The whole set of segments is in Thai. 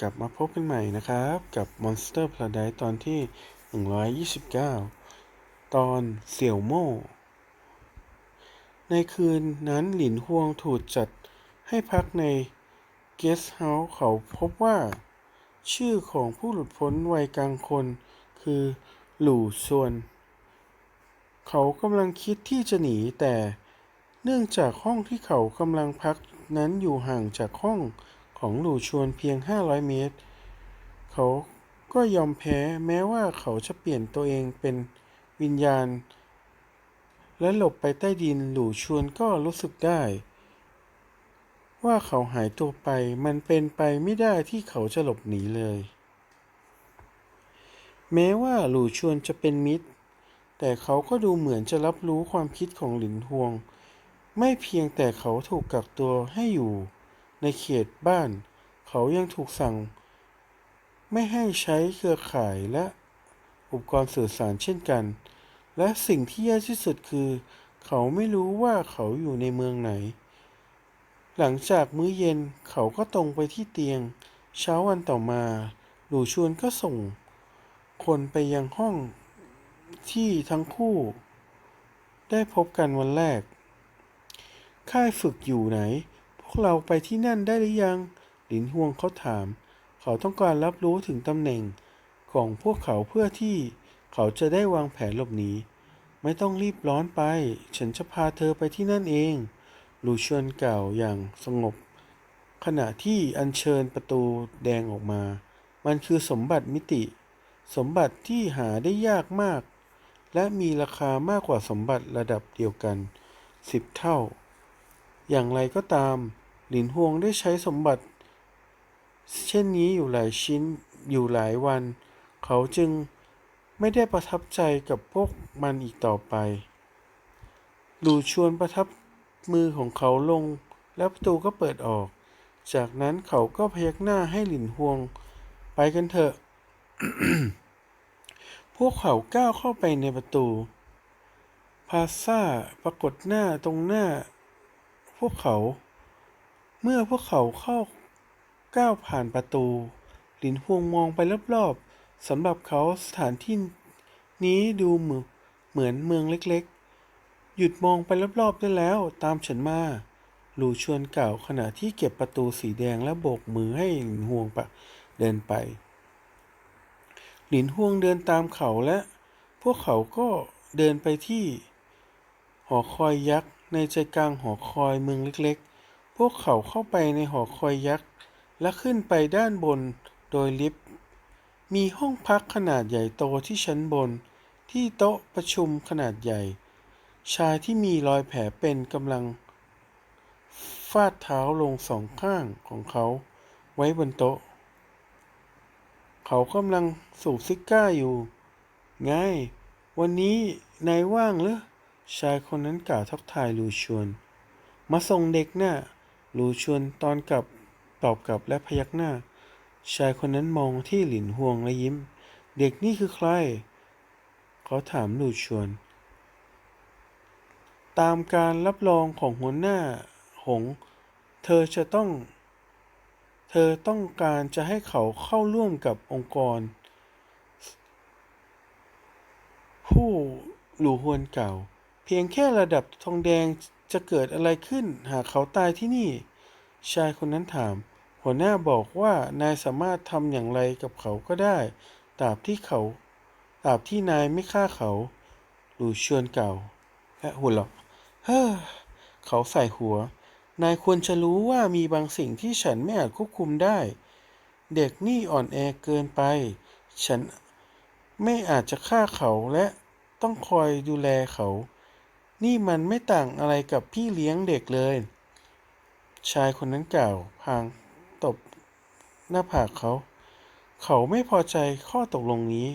กลับมาพบกันใหม่นะครับ กับ Monster Paradise ตอนที่ 129 ตอนเสี่ยวโม่ ในคืนนั้นหลินฮวงถูกจัดให้พักในเกสต์เฮาส์เขาพบว่า ชื่อของผู้หลุดพ้นวัยกลางคนคือหลู่ซวน เขากำลังคิดที่จะหนีแต่เนื่องจากห้องที่เขากำลังพักนั้นอยู่ห่างจากห้อง ของหลู่ชวนเพียง 500 เมตร เขาก็ยอมแพ้แม้ว่าเขาจะเปลี่ยนตัวเองเป็นวิญญาณ และหลบไปใต้ดินหลู่ชวนก็รู้สึกได้ ว่าเขาหายตัวไปมันเป็นไปไม่ได้ที่เขาจะหลบหนีเลย แม้ว่าหลู่ชวนจะเป็นมิตร แต่เขาก็ดูเหมือนจะรับรู้ความคิดของหลินฮวง ไม่เพียงแต่เขาถูกกักตัวให้อยู่ ในเขตบ้าน เขายังถูกสั่ง ไม่ให้ใช้เครือข่ายและอุปกรณ์สื่อสารเช่นกัน และสิ่งที่แย่ที่สุดคือ เขาไม่รู้ว่าเขาอยู่ในเมืองไหน หลังจากมื้อเย็นเขาก็ตรงไปที่เตียง เช้าวันต่อมา หลู่ชวนก็ส่ง คนไปยังห้องที่ทั้งคู่ ได้พบกันวันแรก ค่ายฝึกอยู่ไหน วกเราไปที่นั่นได้หรือยัง หลินฮวงเขาถาม เขาต้องการรับรู้ถึงตำแหน่งของพวกเขาเพื่อที่เขาจะได้วางแผนหลบหนี ไม่ต้องรีบร้อนไป ฉันจะพาเธอไปที่นั่นเองหลูชวนกล่าวอย่างสงบ ขณะที่อัญเชิญประตูแดงออกมา มันคือสมบัติมิติ สมบัติที่หาได้ยากมาก และมีราคามากกว่าสมบัติระดับเดียวกันสิบเท่า อย่างไรก็ตาม หลินฮวงได้ใช้สมบัติ เช่นนี้อยู่หลายชิ้นอยู่หลายวัน เขาจึงไม่ได้ประทับใจกับพวกมันอีกต่อไป หลูชวนประทับมือของเขาลง แล้วประตูก็เปิดออก จากนั้นเขาก็พยักหน้าให้หลินฮวง ไปกันเถอะ พวกเขาก้าวเข้าไปในประตู พาซ่าปรากฏหน้าตรงหน้า พวกเขา เมื่อพวกเขาเข้าก้าวผ่านประตู หลินฮวงมองไปรอบๆสำหรับเขาสถานที่นี้ดูเหมือนเมืองเล็กๆ หยุดมองไปรอบๆได้แล้วตามฉันมาหลู่ชวนกล่าวขณะที่เก็บประตูสีแดงและโบกมือให้หลินฮวงปะเดินไป หลินฮวงเดินตามเขาและ พวกเขาก็เดินไปที่ หอคอยยักษ์ในใจกลางหอคอยเมืองเล็กๆ วกเขาเข้าไปในหอคอยยักษ์ และขึ้นไปด้านบนโดยลิฟต์ มีห้องพักขนาดใหญ่โตที่ชั้นบน ที่โต๊ะประชุมขนาดใหญ่ ชายที่มีรอยแผลเป็นกำลัง ฟาดเท้าลงสองข้างของเขาไว้บนโต๊ะ เขากำลังสูบซิก้าอยู่ ไง วันนี้นายว่างหรือ ชายคนนั้นกล่าวทักทายลูชวน มาส่งเด็กน่ะ ลูชวนตอนกลับตอบกลับและพยักหน้า ชายคนนั้นมองที่หลินฮวงและยิ้ม เด็กนี่คือใคร เขาถามลูชวน ตามการรับรองของหัวหน้าหง เธอจะต้อง เธอต้องการจะให้เขาเข้าร่วมกับองค์กร ผู้หลู่ฮวนเก่า เพียงแค่ระดับทองแดงจะเกิดอะไรขึ้นหากเขาตายที่นี่ ชายคนนั้นถาม หัวหน้าบอกว่านายสามารถทำอย่างไรกับเขาก็ได้ตราบที่เขาตราบที่นายไม่ฆ่าเขาหลู่ชวนเก่า และหัวเราะเฮ้อเขาใส่หัว นายควรจะรู้ว่ามีบางสิ่งที่ฉันไม่อาจควบคุมได้ เด็กนี่อ่อนแอเกินไป ฉันไม่อาจจะฆ่าเขาและต้องคอยดูแลเขา นี่มันไม่ต่างอะไรกับพี่เลี้ยงเด็กเลย ชายคนนั้นกล่าวพางตบหน้าผากเขา เขาไม่พอใจข้อตกลงนี้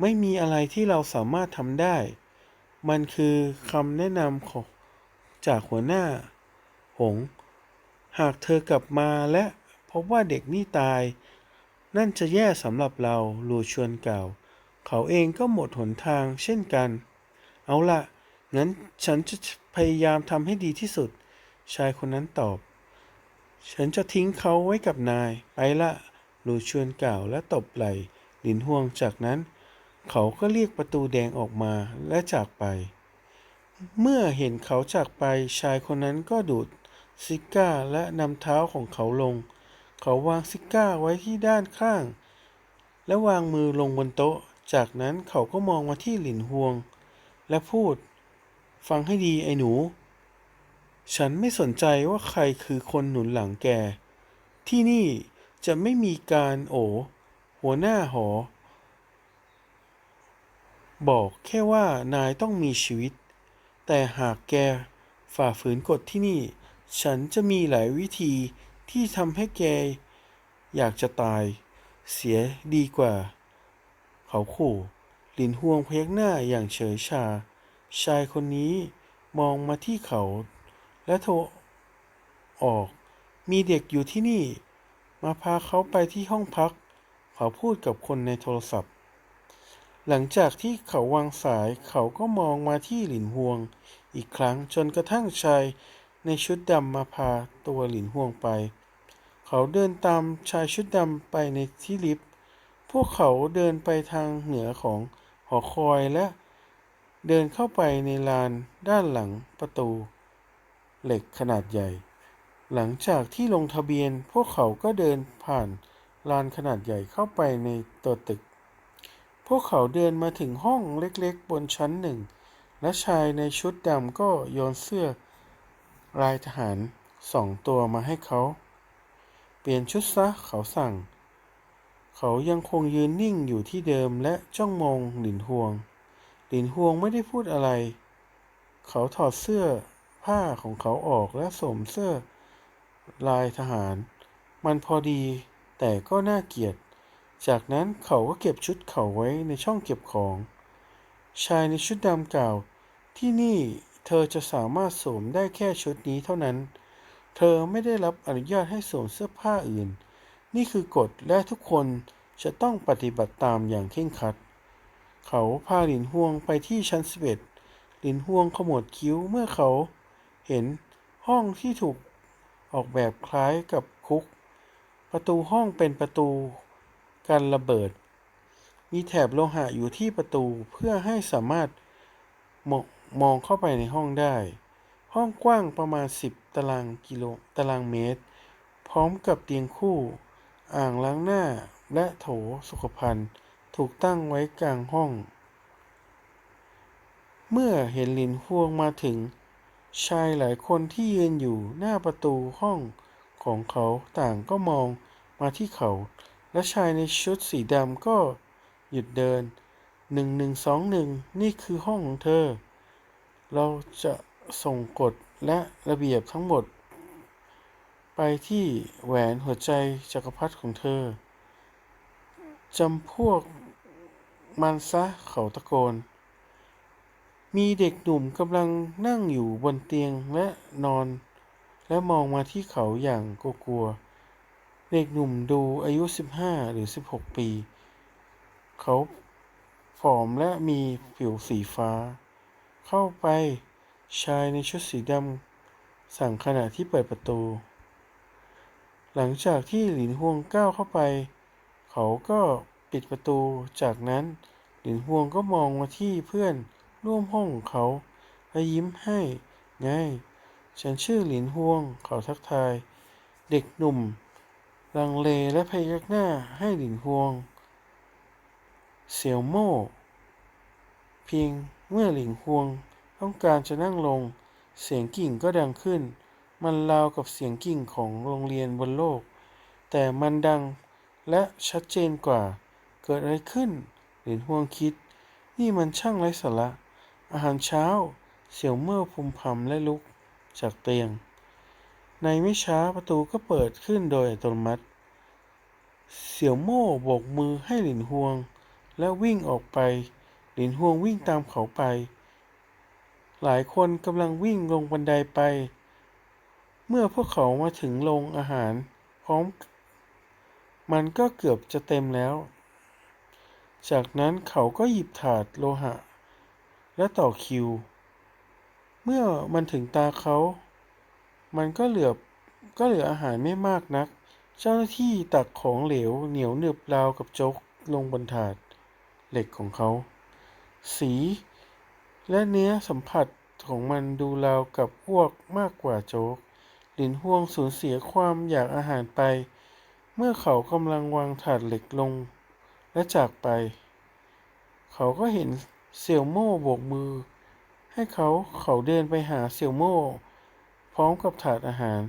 ไม่มีอะไรที่เราสามารถทำได้ มันคือคำแนะนำของจากหัวหน้า หง หากเธอกลับมาและพบว่าเด็กนี่ตาย นั่นจะแย่สำหรับเราลูชวนกล่าว เขาเองก็หมดหนทางเช่นกัน เอาละงั้นฉันจะพยายามทำให้ดีที่สุด ชายคนนั้นตอบ ฉันจะทิ้งเขาไว้กับนาย ไปละลูชวนกล่าวและตบไหล่หลินฮวงจากนั้น เขาก็เรียกประตูแดงออกมาและจากไป เมื่อเห็นเขาจากไปชายคนนั้นก็ดูดซิก้าและนำเท้าของเขาลง เขาวางซิก้าไว้ที่ด้านข้าง และวางมือลงบนโต๊ะ จากนั้นเขาก็มองมาที่หลินฮวง และพูด ฟังให้ดีไอ้หนู ฉันไม่สนใจว่าใครคือคนหนุนหลังแก ที่นี่จะไม่มีการโอ หัวหน้าหอ บอกแค่ว่านายต้องมีชีวิต แต่หากแกฝ่าฝืนกฎที่นี่ ฉันจะมีหลายวิธีที่ทำให้แก อยากจะตาย เสียดีกว่า เขาขู่หลินฮวงพยักหน้าอย่างเฉยชา ชายคนนี้มองมาที่เขา และโทรออก มีเด็กอยู่ที่นี่ มาพาเขาไปที่ห้องพัก เขาพูดกับคนในโทรศัพท์ หลังจากที่เขาวางสายเขาก็มองมาที่หลินฮวง อีกครั้งจนกระทั่งชายในชุดดำมาพาตัวหลินฮวงไป เขาเดินตามชายชุดดำไปในที่ลิฟต์ พวกเขาเดินไปทางเหนือของหอคอยและเดินเข้าไปในลานด้านหลังประตู เหล็กขนาดใหญ่ หลังจากที่ลงทะเบียนพวกเขาก็เดินผ่านลานขนาดใหญ่เข้าไปในตัวตึก พวกเขาเดินมาถึงห้องเล็กๆ บนชั้นหนึ่ง และชายในชุดดำก็โยนเสื้อลายทหารสองตัวมาให้เขา เปลี่ยนชุดซะเขาสั่ง เขายังคงยืนนิ่งอยู่ที่เดิมและจ้องมองหลินฮวง หลินฮวงไม่ได้พูดอะไร เขาถอดเสื้อ ผ้าของเขาออกและสวมเสื้อลายทหาร มันพอดีแต่ก็น่าเกลียด จากนั้นเขาก็เก็บชุดเขาไว้ในช่องเก็บของ ชายในชุดดำกล่าว ที่นี่เธอจะสามารถสวมได้แค่ชุดนี้เท่านั้น เธอไม่ได้รับอนุญาตให้สวมเสื้อผ้าอื่น นี่คือกฎและทุกคนจะต้องปฏิบัติตามอย่างเคร่งครัด เขาพาหลินฮวงไปที่ชั้นสิบเอ็ดหลินฮวงขมวดคิ้วเมื่อเขา เห็นห้องที่ถูกออกแบบคล้ายกับคุก ประตูห้องเป็นประตูกันระเบิด มีแถบโลหะอยู่ที่ประตูเพื่อให้สามารถมองมองเข้าไปในห้องได้ ห้องกว้างประมาณ 10 ตารางกิโลตารางเมตร พร้อมกับเตียงคู่ อ่างล้างหน้าและโถสุขภัณฑ์ถูกตั้งไว้กลางห้อง เมื่อเห็นหลินฮวงมาถึง ชายหลายคนที่ยืนอยู่หน้าประตูห้องของเขาต่างก็มองมาที่เขา และชายในชุดสีดำก็หยุดเดินหนึ่งหนึ่งสองหนึ่งนี่คือห้องของเธอ เราจะส่งกฎและระเบียบทั้งหมด ไปที่แหวนหัวใจจักรพรรดิของเธอจำพวกมันซะเขาตะโกน มีเด็กหนุ่มกำลังนั่งอยู่บนเตียงและนอน และมองมาที่เขาอย่างกลัวๆเด็กหนุ่มดูอายุ 15 หรือ 16 ปี เขาผอมและมีผิวสีฟ้า เข้าไปชายในชุดสีดำสั่งขณะที่เปิดประตู หลังจากที่หลินฮวงก้าวเข้าไป เขาก็ปิดประตูจากนั้นหลินฮวงก็มองมาที่เพื่อน ร่วมห้องของเขาและยิ้มให้ไงฉันชื่อหลินฮวง เขาทักทาย เด็กหนุ่ม ลังเลและพยักหน้าให้หลินฮวง เสี่ยวโม่ เพียงเมื่อหลินฮวงต้องการจะนั่งลง เสียงกิ่งก็ดังขึ้น มันราวกับเสียงกิ่งของโรงเรียนบนโลก แต่มันดังและชัดเจนกว่า เกิดอะไรขึ้น หลินฮวงคิด นี่มันช่างไร้สาระ อาหารเช้า เสี่ยวเม่อพุมพำและลุกจากเตียง ในไม่ช้าประตูก็เปิดขึ้นโดยอัตโนมัติ เสี่ยวโม่โบกมือให้หลินฮวง และวิ่งออกไป หลินฮวงวิ่งตามเขาไป หลายคนกำลังวิ่งลงบันไดไป เมื่อพวกเขามาถึงโรงอาหาร พร้อม มันก็เกือบจะเต็มแล้ว จากนั้นเขาก็หยิบถาดโลหะ และต่อคิว เมื่อมันถึงตาเขา มันก็เหลือก็เหลืออาหารไม่มากนัก เจ้าหน้าที่ตักของเหลวเหนียวหนึบราวกับโจ๊กลงบนถาดเหล็กของเขา สี และเนื้อสัมผัสของมันดูราวกับอ้วกมากกว่าโจ๊กหลินฮวงสูญเสียความอยากอาหารไป เมื่อเขากำลังวางถาดเหล็กลง และจากไป เขาก็เห็น เสี่ยวโม่โบกมือ ให้เขาเขาเดินไปหาเสี่ยวโม่ พร้อมกับถาดอาหาร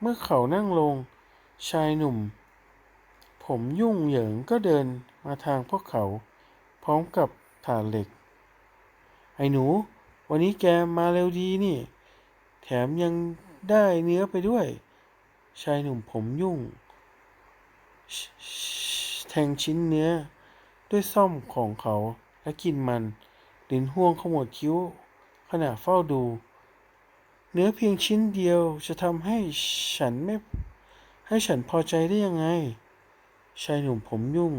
เมื่อเขานั่งลง ชายหนุ่ม ผมยุ่งเหยิงก็เดินมาทางพวกเขา พร้อมกับถาดเหล็ก ไอ้หนู วันนี้แกมาเร็วดีนี่ แถมยังได้เนื้อไปด้วย ชายหนุ่มผมยุ่ง แทงชิ้นเนื้อด้วยซ่อมของเขา และกินมัน ลินห่วงขมวดคิ้ว ขณะเฝ้าดู เนื้อเพียงชิ้นเดียวจะทำให้ฉันไม่ให้ฉันพอใจได้ยังไง ชายหนุ่มผมยุ่ง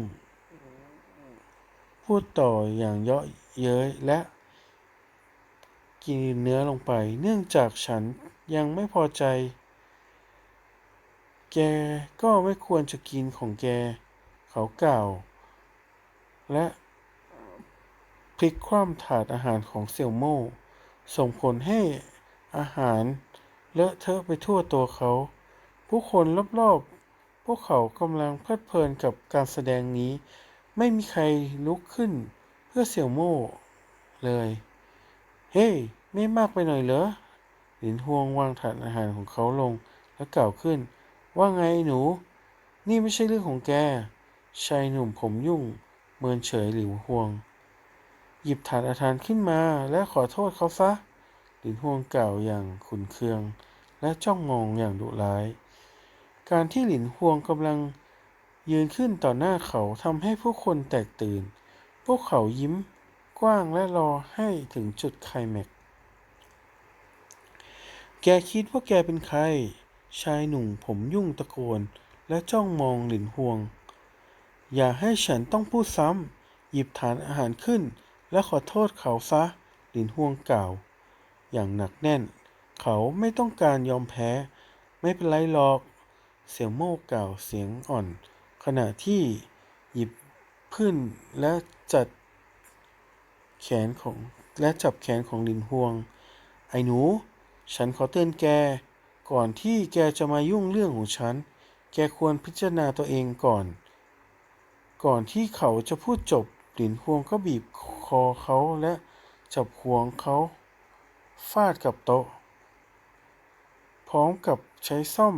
พูดต่ออย่างเยาะเย้ยและกินเนื้อลงไป เนื่องจากฉันยังไม่พอใจ แกก็ไม่ควรจะกินของแก เขากล่าว และ พลิกคว่ำถาดอาหารของเสี่ยวโม่ส่งผลให้อาหารเลอะเทอะไปทั่วตัวเขา ผู้คนรอบๆ พวกเขากำลังเพลิดเพลินกับการแสดงนี้ ไม่มีใครลุกขึ้นเพื่อเสี่ยวโม่เลย เฮ้ไม่มากไปหน่อยเหรอหลินฮวงวางถาดอาหารของเขาลงแล้วกล่าวขึ้น ว่าไงหนู นี่ไม่ใช่เรื่องของแกชายหนุ่มผมยุ่ง เมินเฉยหลิวฮวง หยิบถาดอาหารขึ้นมาและขอโทษเขาซะหลินฮวงกล่าวอย่างขุนเคือง และจ้องมองอย่างดุร้าย การที่หลินฮวงกำลังยืนขึ้นต่อหน้าเขาทำให้ผู้คนแตกตื่น พวกเขายิ้มกว้างและรอให้ถึงจุดไคลแม็กซ์แกคิดว่าแกเป็นใคร ชายหนุ่มผมยุ่งตะโกน และจ้องมองหลินฮวง อย่าให้ฉันต้องพูดซ้ำ หยิบฐานอาหารขึ้น และขอโทษเขาซะ หลินฮวงกล่าว อย่างหนักแน่น เขาไม่ต้องการยอมแพ้ ไม่เป็นไรหรอก เสี่ยวโม่กล่าวเสียงอ่อน ขณะที่หยิบขึ้นและจัดแขนของและจับแขนของหลินฮวง ไอ้หนู ฉันขอเตือนแก ก่อนที่แกจะมายุ่งเรื่องของฉัน แกควรพิจารณาตัวเองก่อน ก่อนที่เขาจะพูดจบหลินฮวงก็บีบค อเขาและจับหัวงเขาฟาดกับโต๊ะ พร้อมกับใช้ซ่อม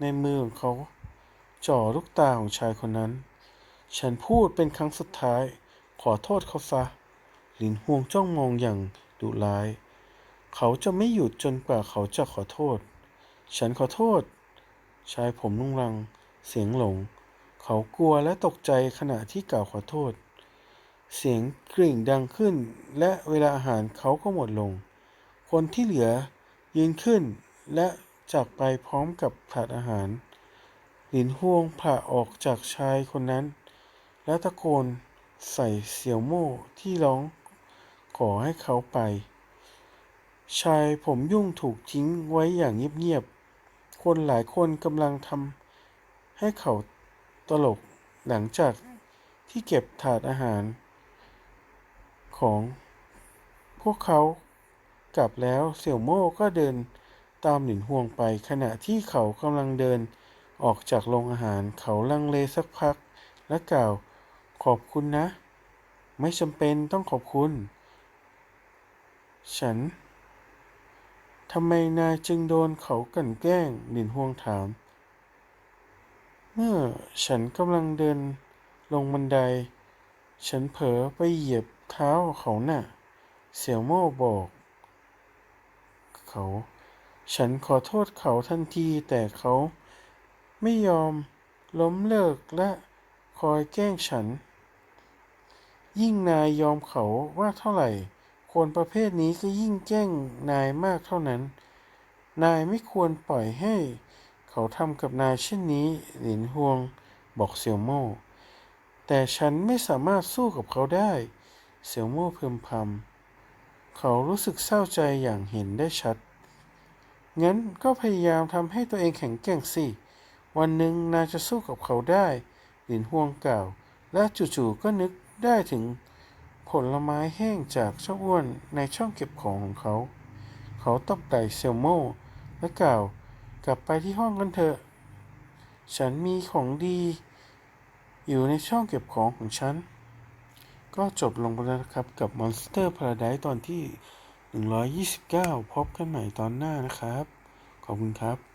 ในมือของเขา จ่อลูกตาของชายคนนั้น ฉันพูดเป็นครั้งสุดท้ายขอโทษเขาซะ หลินฮวงจ้องมองอย่างดุร้าย เขาจะไม่หยุดจนกว่าเขาจะขอโทษ ฉันขอโทษ ชายผมลุงรัง เสียงหลง เขากลัวและตกใจขณะที่กล่าวขอโทษ เสียงกริ่งดังขึ้น และเวลาอาหารเขาก็หมดลง คนที่เหลือยืนขึ้นและจากไปพร้อมกับถาดอาหาร หลินฮวงผ่าออกจากชายคนนั้น และตะโกนใส่เสี่ยวโม่ที่ร้องขอให้เขาไป ชายผมยุ่งถูกทิ้งไว้อย่างเงียบๆ คนหลายคนกำลังทำให้เขาตลกหลังจากที่เก็บถาดอาหาร ของพวกเขากลับแล้วเสี่ยวโม่ก็เดินตามหลินฮวงไป ขณะที่เขากำลังเดินออกจากโรงอาหารเขาลังเลสักพัก และกล่าวขอบคุณนะ ไม่จำเป็นต้องขอบคุณ ฉันทำไมนายจึงโดนเขากั่นแกล้งหลินฮวงถาม เมื่อฉันกำลังเดินลงบันได ฉันเผลอไปเหยียบ เท้าเขาน่ะ เสี่ยวโม่บอก เขา ฉันขอโทษเขาทันทีแต่เขาไม่ยอมล้มเลิกและคอยแกล้งฉัน ยิ่งนายยอมเขาว่าเท่าไหร่ คนประเภทนี้ก็ยิ่งแกล้งนายมากเท่านั้น นายไม่ควรปล่อยให้ เขาทำกับนายเช่นนี้หลินฮวงบอกเสี่ยวโม่แต่ฉันไม่สามารถสู้กับเขาได้ เสี่ยวโม่พึมพำเขารู้สึกเศร้าใจอย่างเห็นได้ชัด งั้นก็พยายามทำให้ตัวเองแข็งแกร่งสิ วันหนึ่งนายจะสู้กับเขาได้หลินฮวงกล่าว และจู่ๆก็นึกได้ถึงผลไม้แห้งจากเจ้าอ้วนในช่องเก็บของของเขา เขาตบไหล่เซลโมและกล่าว กลับไปที่ห้องกันเถอะ ฉันมีของดี อยู่ในช่องเก็บของของฉัน ก็จบลงไปแล้วครับกับ Monster Paradise ตอนที่ 129 พบกันใหม่ตอนหน้านะครับ ขอบคุณครับ